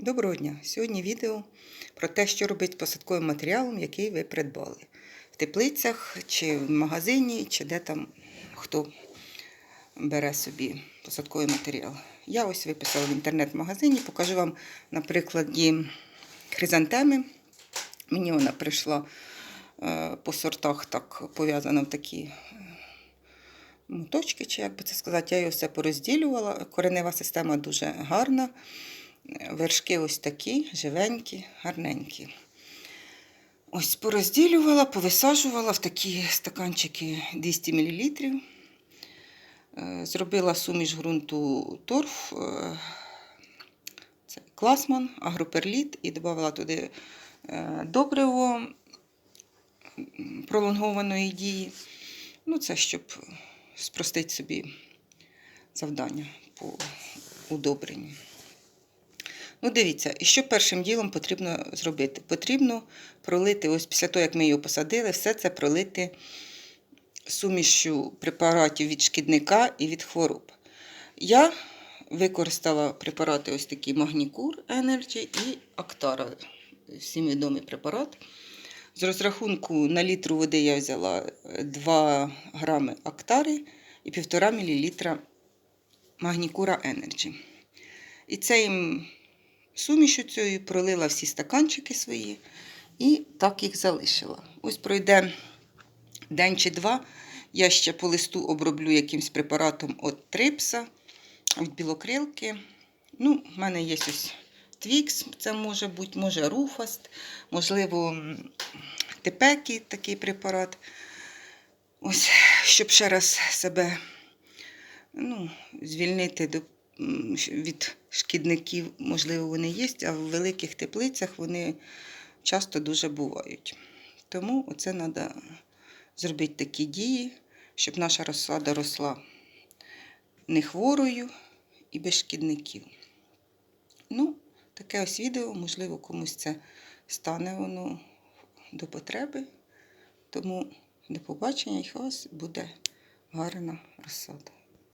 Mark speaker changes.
Speaker 1: Доброго дня! Сьогодні відео про те, що робити з посадковим матеріалом, який ви придбали в теплицях, чи в магазині, чи де там хто бере собі посадковий матеріал. Я ось виписала в інтернет-магазині, покажу вам на прикладі хризантеми. Мені вона прийшла е, по сортах, так пов'язана в такі е, моточки, чи як би це сказати, я його все порозділювала. Коренева система дуже гарна. Вершки ось такі, живенькі, гарненькі. Ось порозділювала, повисаджувала в такі стаканчики 200 мл. Зробила суміш ґрунту торф, е, це класман, агроперліт і додала туди е, добриво пролонгованої дії. Ну, це щоб спростити собі завдання по удобренню. Ну, дивіться, і що першим ділом потрібно зробити? Потрібно пролити, ось після того, як ми його посадили, все це пролити сумішю препаратів від шкідника і від хвороб. Я використала препарати ось такі Магнікур Energy і Актара, всім відомий препарат. З розрахунку на літру води я взяла 2 грами Актари і 1,5 мл Магнікура Energy. І цим сумішю цією пролила всі стаканчики свої і так їх залишила. Ось пройде день чи два. Я ще по листу оброблю якимсь препаратом від трипса, від білокрилки. Ну, в мене є ось твікс, це може бути, може руфаст, можливо, тепекі такий препарат. Ось, щоб ще раз себе ну, звільнити до від шкідників, можливо, вони є, а в великих теплицях вони часто дуже бувають. Тому оце треба зробити такі дії, щоб наша розсада росла не хворою і без шкідників. Ну, таке ось відео, можливо, комусь це стане воно до потреби. Тому до побачення і у вас буде гарна розсада.